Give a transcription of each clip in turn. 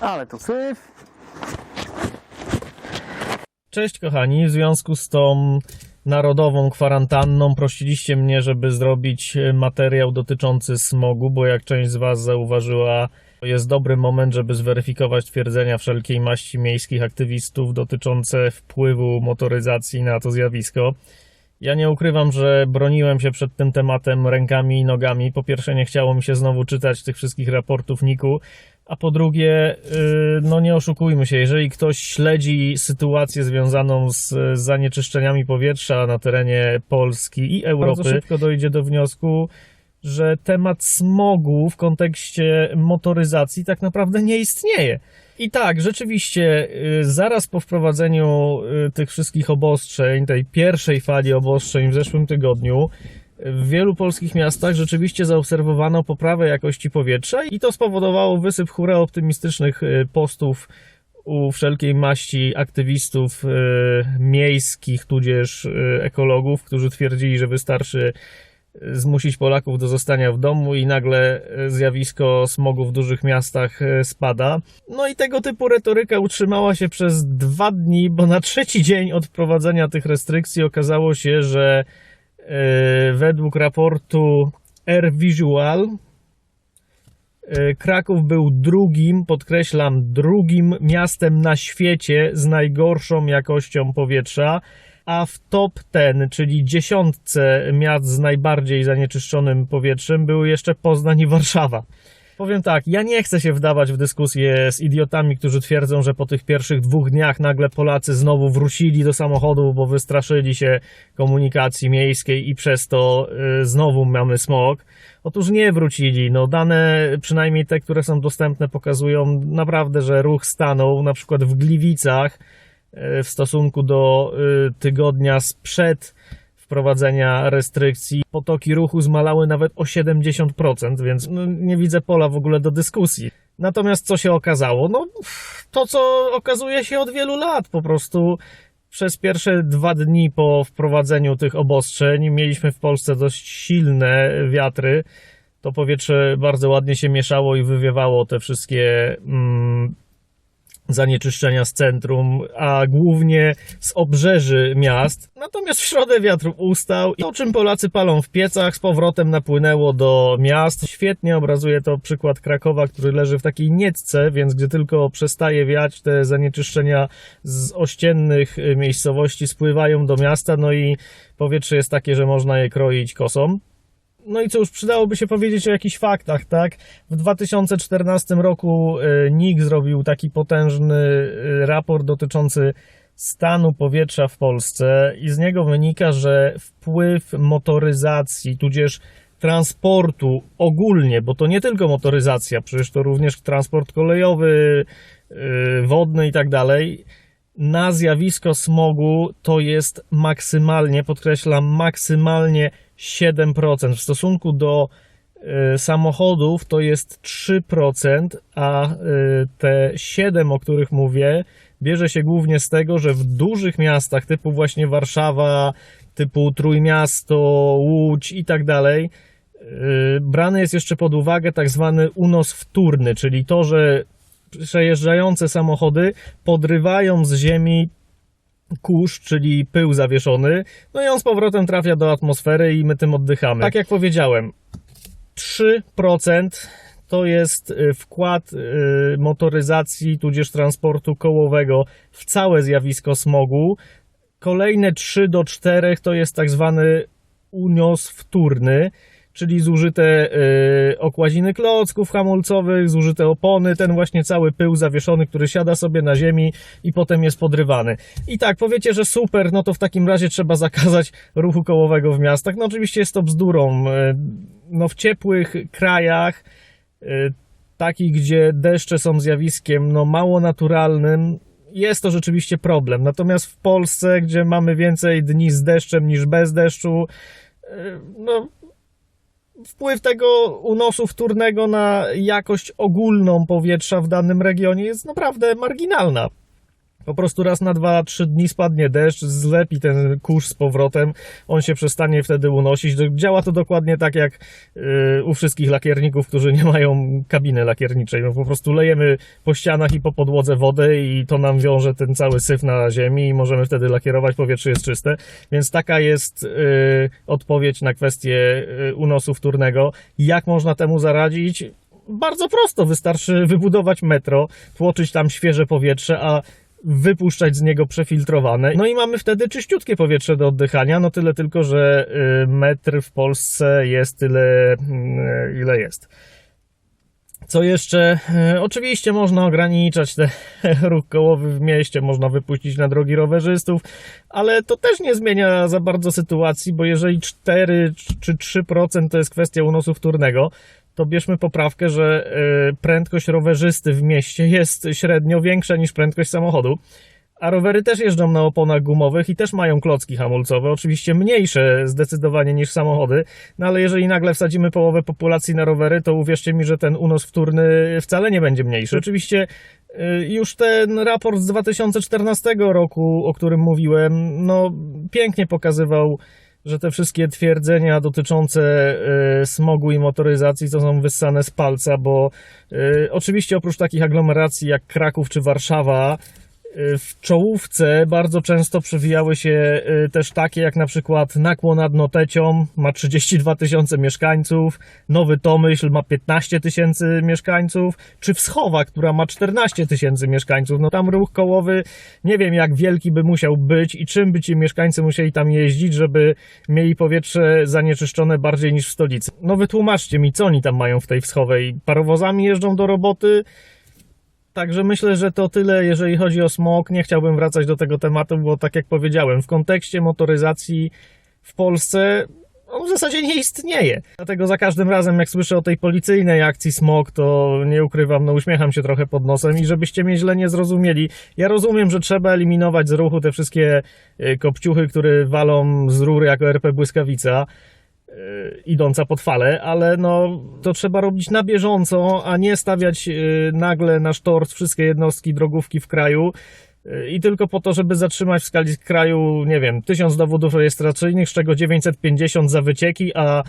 Ale to syf. Cześć kochani, w związku z tą narodową kwarantanną prosiliście mnie, żeby zrobić e, materiał dotyczący smogu, bo jak część z Was zauważyła, jest dobry moment, żeby zweryfikować twierdzenia wszelkiej maści miejskich aktywistów dotyczące wpływu motoryzacji na to zjawisko. Ja nie ukrywam, że broniłem się przed tym tematem rękami i nogami. Po pierwsze, nie chciało mi się znowu czytać tych wszystkich raportów NIK-u, a po drugie, yy, no nie oszukujmy się, jeżeli ktoś śledzi sytuację związaną z zanieczyszczeniami powietrza na terenie Polski i Europy, bardzo szybko dojdzie do wniosku, że temat smogu w kontekście motoryzacji tak naprawdę nie istnieje. I tak, rzeczywiście, y, zaraz po wprowadzeniu y, tych wszystkich obostrzeń, tej pierwszej fali obostrzeń w zeszłym tygodniu, w wielu polskich miastach rzeczywiście zaobserwowano poprawę jakości powietrza i to spowodowało wysyp hura optymistycznych y, postów u wszelkiej maści aktywistów y, miejskich, tudzież y, ekologów, którzy twierdzili, że wystarczy zmusić Polaków do zostania w domu i nagle zjawisko smogu w dużych miastach spada. No i tego typu retoryka utrzymała się przez dwa dni, bo na trzeci dzień od wprowadzenia tych restrykcji okazało się, że według raportu Air Visual e, Kraków był drugim, podkreślam, drugim miastem na świecie z najgorszą jakością powietrza, a w top ten, czyli dziesiątce miast z najbardziej zanieczyszczonym powietrzem były jeszcze Poznań i Warszawa. Powiem tak, ja nie chcę się wdawać w dyskusję z idiotami, którzy twierdzą, że po tych pierwszych dwóch dniach nagle Polacy znowu wrócili do samochodów, bo wystraszyli się komunikacji miejskiej i przez to y, znowu mamy smog. Otóż nie wrócili. No, dane, przynajmniej te, które są dostępne, pokazują naprawdę, że ruch stanął. Na przykład w Gliwicach y, w stosunku do y, tygodnia sprzed wprowadzenia restrykcji potoki ruchu zmalały nawet o 70%, więc no, nie widzę pola w ogóle do dyskusji. Natomiast co się okazało? No, to co okazuje się od wielu lat, po prostu przez pierwsze dwa dni po wprowadzeniu tych obostrzeń mieliśmy w Polsce dość silne wiatry. To powietrze bardzo ładnie się mieszało i wywiewało te wszystkie mm, zanieczyszczenia z centrum, a głównie z obrzeży miast. Natomiast w środę wiatr ustał i to, czym Polacy palą w piecach, z powrotem napłynęło do miast. Świetnie obrazuje to przykład Krakowa, który leży w takiej niecce, więc gdy tylko przestaje wiać, te zanieczyszczenia z ościennych miejscowości spływają do miasta, no i powietrze jest takie, że można je kroić kosą. No i cóż, przydałoby się powiedzieć o jakichś faktach, tak? W 2014 roku y, NIK zrobił taki potężny y, raport dotyczący stanu powietrza w Polsce i z niego wynika, że wpływ motoryzacji, tudzież transportu ogólnie, bo to nie tylko motoryzacja, przecież to również transport kolejowy, y, wodny i tak dalej, na zjawisko smogu to jest maksymalnie, podkreślam, maksymalnie 7%. W stosunku do y, samochodów to jest 3%, a y, te 7, o których mówię, bierze się głównie z tego, że w dużych miastach typu właśnie Warszawa, typu Trójmiasto, Łódź i tak dalej, y, brany jest jeszcze pod uwagę tak zwany unos wtórny, czyli to, że przejeżdżające samochody podrywają z ziemi kurz, czyli pył zawieszony, no i on z powrotem trafia do atmosfery i my tym oddychamy. Tak jak powiedziałem, 3% to jest y, wkład y, motoryzacji, tudzież transportu kołowego w całe zjawisko smogu. Kolejne 3 do 4 to jest tak zwany unios wtórny, czyli zużyte y, okładziny klocków hamulcowych, zużyte opony, ten właśnie cały pył zawieszony, który siada sobie na ziemi i potem jest podrywany. I tak, powiecie, że super, no to w takim razie trzeba zakazać ruchu kołowego w miastach. No oczywiście jest to bzdurą. Y, No w ciepłych krajach, y, takich, gdzie deszcze są zjawiskiem no mało naturalnym, jest to rzeczywiście problem. Natomiast w Polsce, gdzie mamy więcej dni z deszczem niż bez deszczu, no wpływ tego unosu wtórnego na jakość ogólną powietrza w danym regionie jest naprawdę marginalna. Po prostu raz na dwa, trzy dni spadnie deszcz, zlepi ten kurz z powrotem, on się przestanie wtedy unosić. Działa to dokładnie tak jak yy, u wszystkich lakierników, którzy nie mają kabiny lakierniczej. No po prostu lejemy po ścianach i po podłodze wodę i to nam wiąże ten cały syf na ziemi i możemy wtedy lakierować, powietrze jest czyste. Więc taka jest yy, odpowiedź na kwestię yy, unosu wtórnego. Jak można temu zaradzić? Bardzo prosto, wystarczy wybudować metro, tłoczyć tam świeże powietrze, a wypuszczać z niego przefiltrowane. No i mamy wtedy czyściutkie powietrze do oddychania, no tyle tylko, że y, metr w Polsce jest tyle, y, ile jest. Co jeszcze? E, Oczywiście można ograniczać ten ruch kołowy w mieście, można wypuścić na drogi rowerzystów, ale to też nie zmienia za bardzo sytuacji, bo jeżeli 4 czy 3% to jest kwestia unosu wtórnego, to bierzmy poprawkę, że e, prędkość rowerzysty w mieście jest średnio większa niż prędkość samochodu. A rowery też jeżdżą na oponach gumowych i też mają klocki hamulcowe, oczywiście mniejsze zdecydowanie niż samochody, no ale jeżeli nagle wsadzimy połowę populacji na rowery, to uwierzcie mi, że ten unos wtórny wcale nie będzie mniejszy. Oczywiście y, już ten raport z 2014 roku, o którym mówiłem, no pięknie pokazywał, że te wszystkie twierdzenia dotyczące y, smogu i motoryzacji to są wyssane z palca, bo y, oczywiście oprócz takich aglomeracji jak Kraków czy Warszawa, w czołówce bardzo często przewijały się y, też takie jak na przykład Nakło nad Notecią ma 32 tysiące mieszkańców, Nowy Tomyśl ma 15 tysięcy mieszkańców, czy Wschowa, która ma 14 tysięcy mieszkańców. No tam ruch kołowy nie wiem jak wielki by musiał być i czym by ci mieszkańcy musieli tam jeździć, żeby mieli powietrze zanieczyszczone bardziej niż w stolicy. No wytłumaczcie mi, co oni tam mają w tej Wschowej. Parowozami jeżdżą do roboty, Także myślę, że to tyle, jeżeli chodzi o smog. Nie chciałbym wracać do tego tematu, bo tak jak powiedziałem, w kontekście motoryzacji w Polsce on w zasadzie nie istnieje. Dlatego za każdym razem, jak słyszę o tej policyjnej akcji smog, to nie ukrywam, no uśmiecham się trochę pod nosem i żebyście mnie źle nie zrozumieli. Ja rozumiem, że trzeba eliminować z ruchu te wszystkie y, kopciuchy, które walą z rury jako RP Błyskawica idąca pod falę, ale no to trzeba robić na bieżąco, a nie stawiać y, nagle na sztort wszystkie jednostki drogówki w kraju y, i tylko po to, żeby zatrzymać w skali kraju, nie wiem, tysiąc dowodów rejestracyjnych, z czego 950 za wycieki, a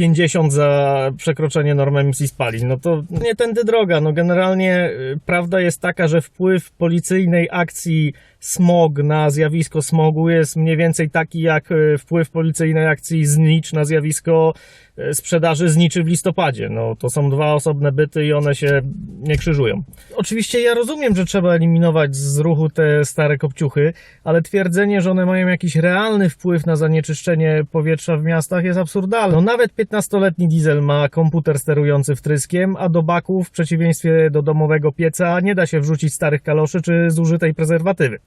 50 za przekroczenie norm emisji spalin. No to nie tędy droga. No generalnie y, prawda jest taka, że wpływ policyjnej akcji smog na zjawisko smogu jest mniej więcej taki jak y, wpływ policyjnej akcji znicz na zjawisko y, sprzedaży zniczy w listopadzie. No to są dwa osobne byty i one się nie krzyżują. Oczywiście ja rozumiem, że trzeba eliminować z ruchu te stare kopciuchy, ale twierdzenie, że one mają jakiś realny wpływ na zanieczyszczenie powietrza w miastach jest absurdalne. No nawet 15-letni diesel ma komputer sterujący wtryskiem, a do baku w przeciwieństwie do domowego pieca nie da się wrzucić starych kaloszy czy zużytej prezerwatywy.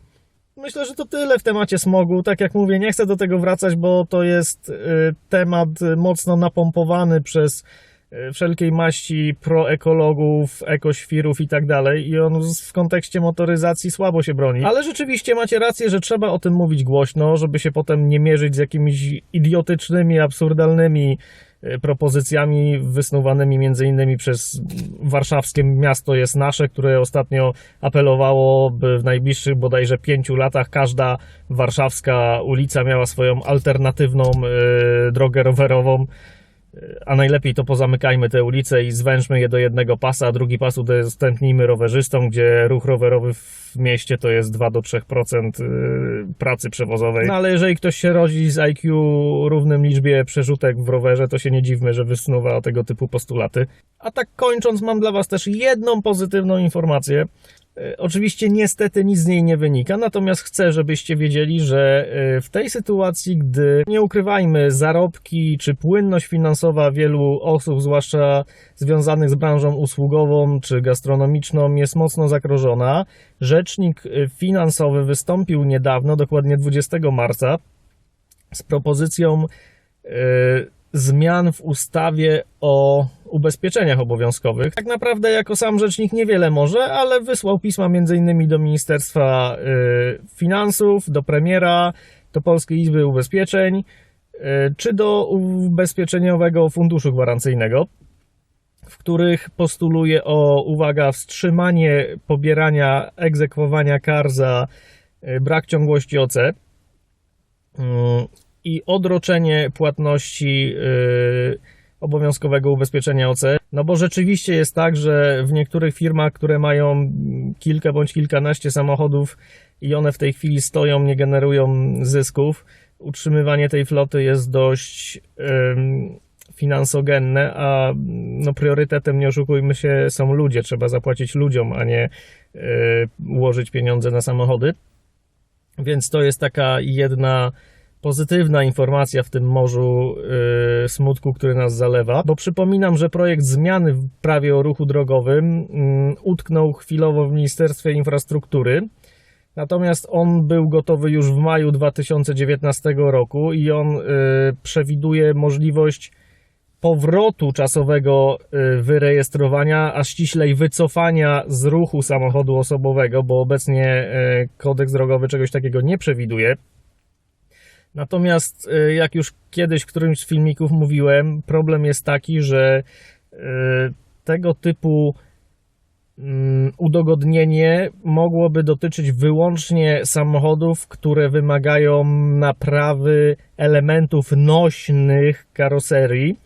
Myślę, że to tyle w temacie smogu. Tak jak mówię, nie chcę do tego wracać, bo to jest y, temat mocno napompowany przez y, wszelkiej maści proekologów, ekoświrów i tak dalej i on w kontekście motoryzacji słabo się broni. Ale rzeczywiście macie rację, że trzeba o tym mówić głośno, żeby się potem nie mierzyć z jakimiś idiotycznymi, absurdalnymi propozycjami wysnuwanymi między innymi przez warszawskie miasto jest nasze, które ostatnio apelowało, by w najbliższych bodajże pięciu latach każda warszawska ulica miała swoją alternatywną y, drogę rowerową. A najlepiej to pozamykajmy te ulice i zwężmy je do jednego pasa, a drugi pas udostępnijmy rowerzystom, gdzie ruch rowerowy w mieście to jest 2 do 3% y, pracy przewozowej. No ale jeżeli ktoś się rodzi z IQ równym liczbie przerzutek w rowerze, to się nie dziwmy, że wysnuwa tego typu postulaty. A tak kończąc, mam dla Was też jedną pozytywną informację. E, Oczywiście niestety nic z niej nie wynika, natomiast chcę, żebyście wiedzieli, że e, w tej sytuacji, gdy nie ukrywajmy, zarobki czy płynność finansowa wielu osób, zwłaszcza związanych z branżą usługową czy gastronomiczną, jest mocno zagrożona, rzecznik e, finansowy wystąpił niedawno, dokładnie 20 marca, z propozycją zmian w ustawie o ubezpieczeniach obowiązkowych. Tak naprawdę jako sam rzecznik niewiele może, ale wysłał pisma m.in. do Ministerstwa y, Finansów, do premiera, do Polskiej Izby Ubezpieczeń, y, czy do Ubezpieczeniowego Funduszu Gwarancyjnego. w których postuluje o, uwaga, wstrzymanie pobierania, egzekwowania kar za y, brak ciągłości OC i odroczenie płatności obowiązkowego ubezpieczenia OC. No bo rzeczywiście jest tak, że w niektórych firmach, które mają kilka bądź kilkanaście samochodów i one w tej chwili stoją, nie generują zysków, utrzymywanie tej floty jest dość ym, finansogenne, a no priorytetem, nie oszukujmy się, są ludzie. Trzeba zapłacić ludziom, a nie y, ułożyć pieniądze na samochody. Więc to jest taka jedna pozytywna informacja w tym morzu y, smutku, który nas zalewa. Bo przypominam, że projekt zmiany w prawie o ruchu drogowym y, utknął chwilowo w Ministerstwie Infrastruktury. Natomiast on był gotowy już w maju 2019 roku i on y, przewiduje możliwość powrotu czasowego y, wyrejestrowania, a ściślej wycofania z ruchu samochodu osobowego, bo obecnie y, kodeks drogowy czegoś takiego nie przewiduje. Natomiast, y, jak już kiedyś w którymś z filmików mówiłem, problem jest taki, że y, tego typu mm, udogodnienie mogłoby dotyczyć wyłącznie samochodów, które wymagają naprawy elementów nośnych karoserii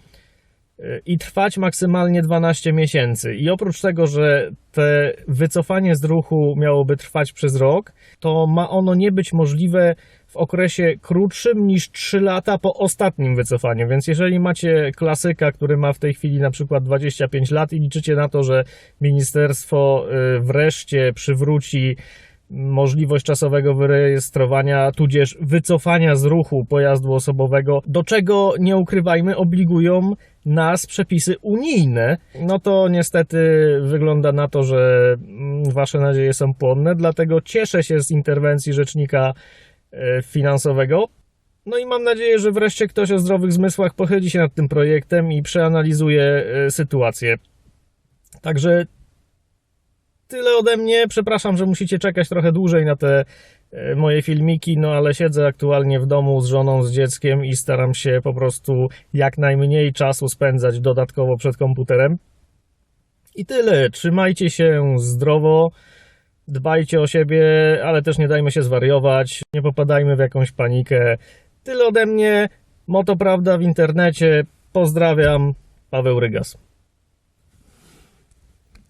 i trwać maksymalnie 12 miesięcy. I oprócz tego, że te wycofanie z ruchu miałoby trwać przez rok, to ma ono nie być możliwe w okresie krótszym niż 3 lata po ostatnim wycofaniu. Więc jeżeli macie klasyka, który ma w tej chwili na przykład 25 lat i liczycie na to, że ministerstwo y, wreszcie przywróci możliwość czasowego wyrejestrowania, tudzież wycofania z ruchu pojazdu osobowego, do czego nie ukrywajmy, obligują nas przepisy unijne, no to niestety wygląda na to, że mm, wasze nadzieje są płonne, dlatego cieszę się z interwencji rzecznika e, finansowego. No i mam nadzieję, że wreszcie ktoś o zdrowych zmysłach pochyli się nad tym projektem i przeanalizuje e, sytuację. Także tyle ode mnie. Przepraszam, że musicie czekać trochę dłużej na te moje filmiki, no ale siedzę aktualnie w domu z żoną, z dzieckiem i staram się po prostu jak najmniej czasu spędzać dodatkowo przed komputerem. I tyle. Trzymajcie się zdrowo, dbajcie o siebie, ale też nie dajmy się zwariować, nie popadajmy w jakąś panikę. Tyle ode mnie. Moto Prawda w internecie. Pozdrawiam. Paweł Rygas.